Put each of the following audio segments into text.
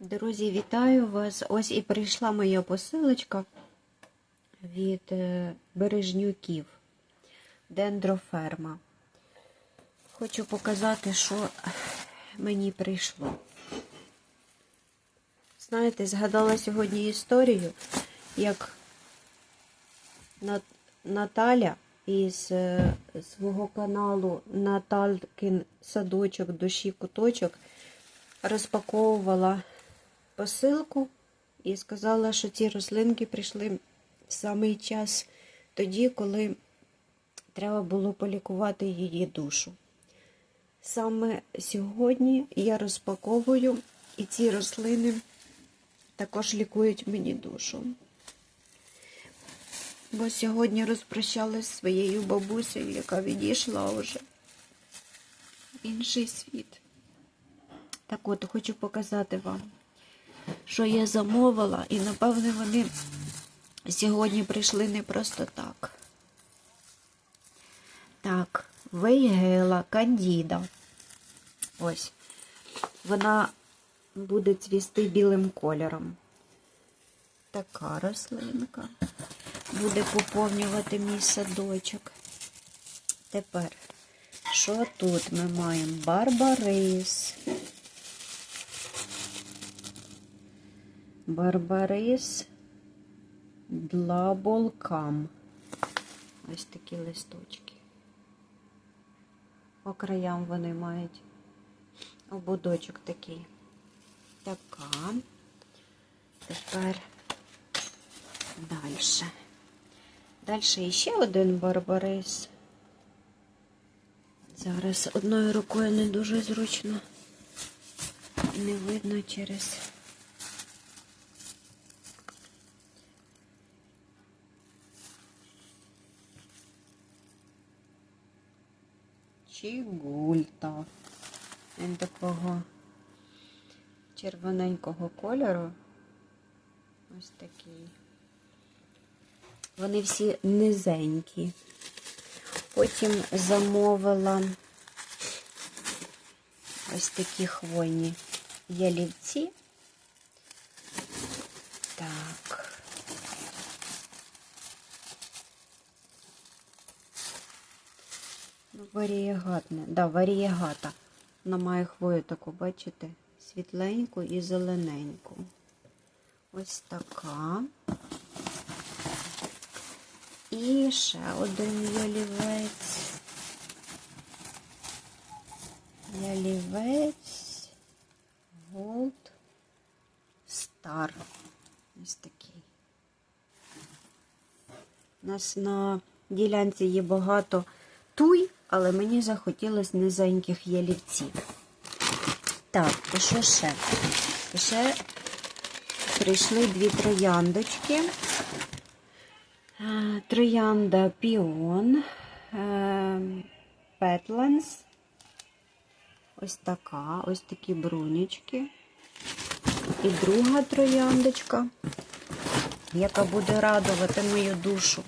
Друзі, вітаю вас! Ось і прийшла моя посилочка від е, Бережнюків Дендроферма. Хочу показати, що мені прийшло. Знаєте, згадала сьогодні історію, як Нат- Наталя із е, свого каналу Наталкин садочок душі куточок розпаковувала посилку і сказала, що ці рослинки прийшли в самий час тоді, коли треба було полікувати її душу. Саме сьогодні я розпаковую, і ці рослини також лікують мені душу. Бо сьогодні розпрощалась зі своєю бабусею, яка відійшла вже в інший світ. Так от, хочу показати вам, що я замовила, і напевне вони сьогодні прийшли не просто так. Так, вейгела кандіда. Ось. Вона буде цвісти білим кольором. Така рослинка. Буде поповнювати мій садочок. Тепер, що тут ми маємо? Барбарис. Барбарис Длаболкам. Ось такі листочки. По краям вони мають ободочок такий. Така. Тепер далі. Далі ще один барбарис. Зараз одною рукою не дуже зручно. Не видно через. Чігульта. Він такого червоненького кольору. Ось такий. Вони всі низенькі. Потім замовила ось такі хвойні ялівці. Так. Варієгатне. Да, варієгата. Вона має хвою таку, бачите, світленьку і зелененьку. Ось така. І ще один ялівець. Ялівець Gold Star. Ось такий. У нас на ділянці є багато туй, але мені захотілося низеньких ялівців. Так, і що ще? Ще прийшли дві трояндочки. Е, Троянда Піон, Петланс. Ось така, ось такі брунічки. І друга трояндочка, яка буде радувати мою душу.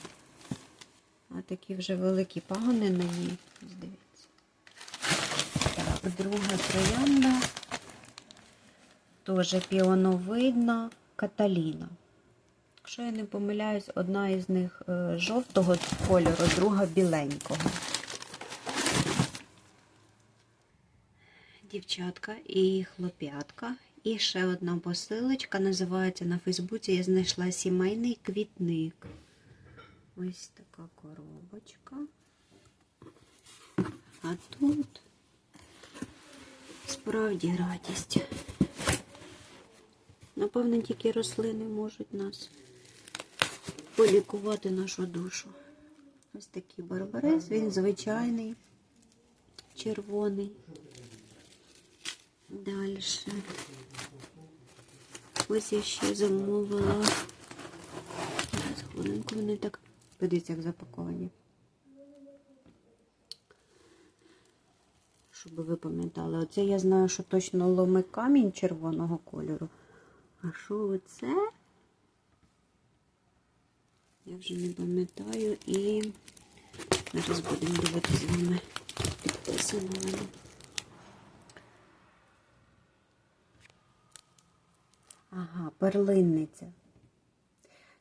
А такі вже великі пагони на ній. Друга троянда. Теж піоновидна Каталіна. Якщо я не помиляюсь, одна із них е, жовтого кольору, друга біленького. Дівчатка і хлоп'ятка. І ще одна посилочка. Називається на Фейсбуці. Я знайшла сімейний квітник. Ось така коробочка. А тут справді радість. Напевно, тільки рослини можуть нас полікувати нашу душу. Ось такий барбарис, він звичайний, червоний. Далі. Ось я ще замовила. Зараз хвилинку вони так. Подивіться, як запаковані. Щоб ви пам'ятали. Оце я знаю, що точно ломи камінь червоного кольору. А що оце? Я вже не пам'ятаю і зараз будемо дивитися з вами підписано. Ага, перлинниця.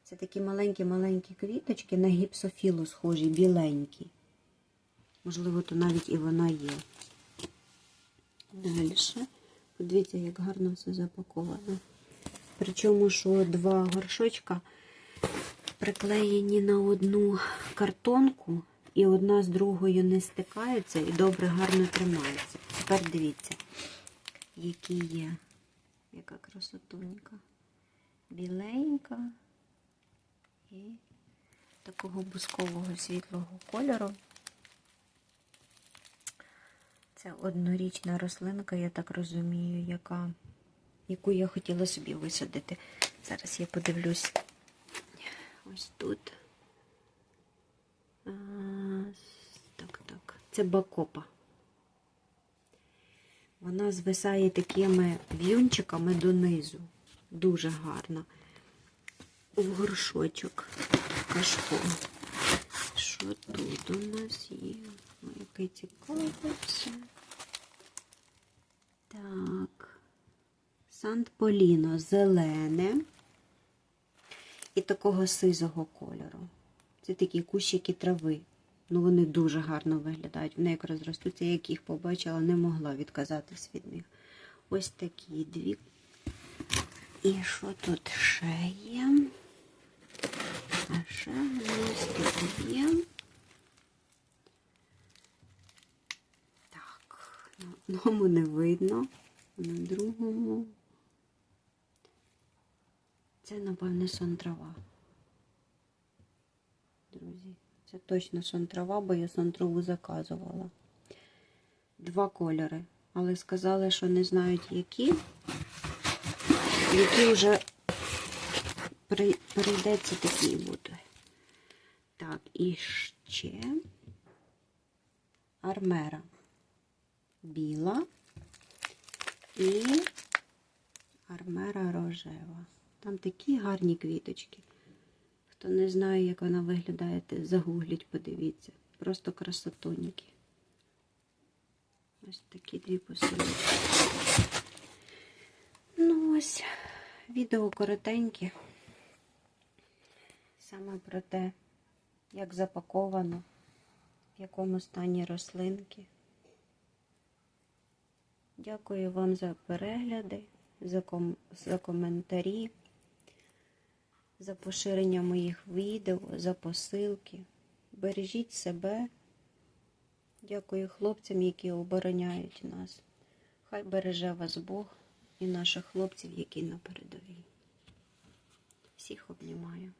Це такі маленькі-маленькі квіточки на гіпсофілу схожі, біленькі. Можливо, то навіть і вона є. Далі. Подивіться, як гарно все запаковано. Причому, що два горшочка приклеєні на одну картонку, і одна з другою не стикаються і добре гарно тримаються. Тепер дивіться, які є. Яка красотунька. Біленька і такого бускового світлого кольору. Це однорічна рослинка, я так розумію, яка, яку я хотіла собі висадити. Зараз я подивлюсь ось тут. Так, так. Це бакопа. Вона звисає такими в'юнчиками донизу. Дуже гарно. В горшочок кашком. Що тут у нас є? Ой, яке цікаве все. Так. Сант-Поліно зелене і такого сизого кольору. Це такі кущики трави. Ну, вони дуже гарно виглядають. Вони як розростуться, як їх побачила, не могла відказатись від них. Ось такі дві. І що тут ще є? А ще у нас тут є. Так, на одному не видно, на другому. Це, напевне, сон трава. Друзі, це точно сон бо я сон заказувала. Два кольори. Але сказали, що не знають, які. Які вже при- прийдеться такі будуть. Так, і ще армера. Біла і армера рожева. Там такі гарні квіточки. Хто не знає, як вона виглядає, загугліть, подивіться. Просто красотоніки. Ось такі дві посилочки. Ну ось, відео коротеньке. Саме про те, як запаковано, в якому стані рослинки. Дякую вам за перегляди, за, ком... за коментарі, за поширення моїх відео, за посилки. Бережіть себе. Дякую хлопцям, які обороняють нас. Хай береже вас Бог і наших хлопців, які на передовій. Всіх обнімаю.